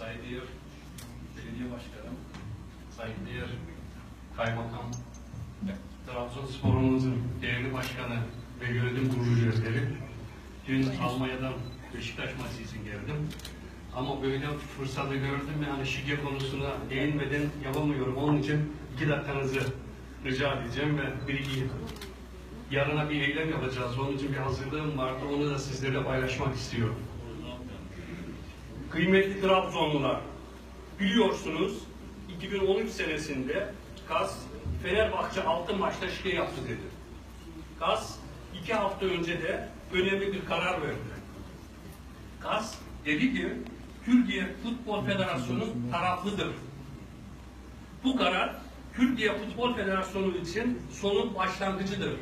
saygıdeğer belediye başkanım, saygıdeğer kaymakam, Trabzonspor'umuzun değerli başkanı ve yönetim kurulu üyeleri. Dün Almanya'dan Beşiktaş maçı için geldim. Ama böyle fırsatı gördüm yani şike konusuna değinmeden yapamıyorum. Onun için iki dakikanızı rica edeceğim ve bir iyi yarına bir eylem yapacağız. Onun için bir hazırlığım vardı. Onu da sizlerle paylaşmak istiyorum. Kıymetli Trabzonlular, biliyorsunuz 2013 senesinde KAS Fenerbahçe altı maçta şike yaptı dedi. KAS iki hafta önce de önemli bir karar verdi. KAS dedi ki Türkiye Futbol Federasyonu taraflıdır. Bu karar Türkiye Futbol Federasyonu için sonun başlangıcıdır.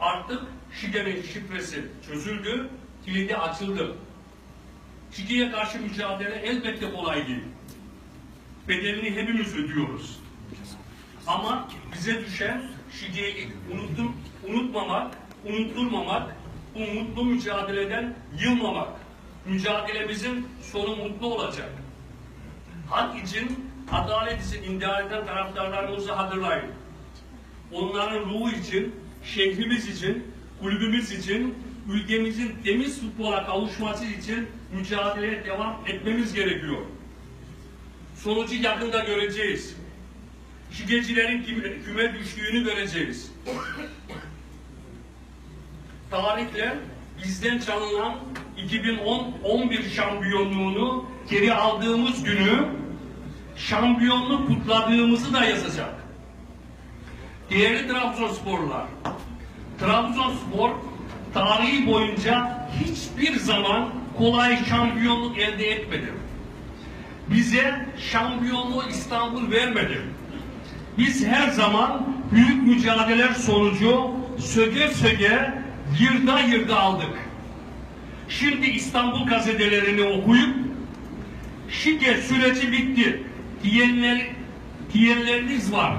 Artık şikenin şifresi çözüldü, kilidi açıldı. Şikiye karşı mücadele elbette kolay değil. Bedelini hepimiz ödüyoruz. Ama bize düşen şikiyi unutum, unutmamak, unutturmamak, bu mutlu mücadeleden yılmamak. Mücadelemizin sonu mutlu olacak. Hak için, adalet için intihar eden taraftarlarımızı hatırlayın. Onların ruhu için, şehrimiz için, kulübümüz için, ülkemizin temiz futbola kavuşması için mücadeleye devam etmemiz gerekiyor. Sonucu yakında göreceğiz. Şikecilerin küme, düştüğünü göreceğiz. Tarihle bizden çalınan 2010-11 şampiyonluğunu geri aldığımız günü şampiyonluk kutladığımızı da yazacak. Değerli Trabzonsporlular, Trabzonspor tarihi boyunca hiçbir zaman kolay şampiyonluk elde etmedi. Bize şampiyonluğu İstanbul vermedi. Biz her zaman büyük mücadeleler sonucu söge söge yırda yırda aldık. Şimdi İstanbul gazetelerini okuyup şike süreci bitti diyenler, diyenleriniz var.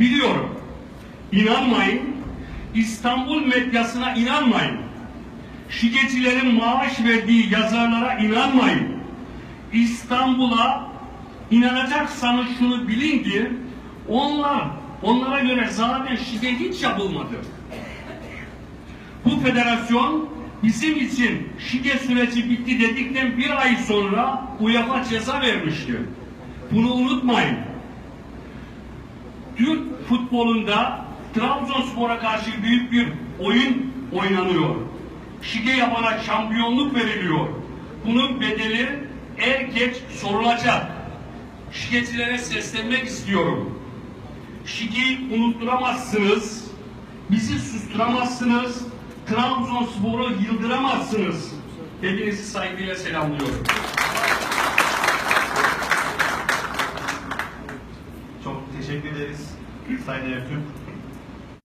Biliyorum. İnanmayın. İstanbul medyasına inanmayın. Şikecilerin maaş verdiği yazarlara inanmayın. İstanbul'a inanacaksanız şunu bilin ki onlar onlara göre zaten şike hiç yapılmadı. Bu federasyon bizim için şike süreci bitti dedikten bir ay sonra UEFA ceza vermişti. Bunu unutmayın. Türk futbolunda Trabzonspor'a karşı büyük bir oyun oynanıyor. Şike yapana şampiyonluk veriliyor. Bunun bedeli er geç sorulacak. Şikecilere seslenmek istiyorum. Şikeyi unutturamazsınız. Bizi susturamazsınız. Trabzonspor'u yıldıramazsınız. Hepinizi saygıyla selamlıyorum. Çok teşekkür ederiz Sayın Ertürk.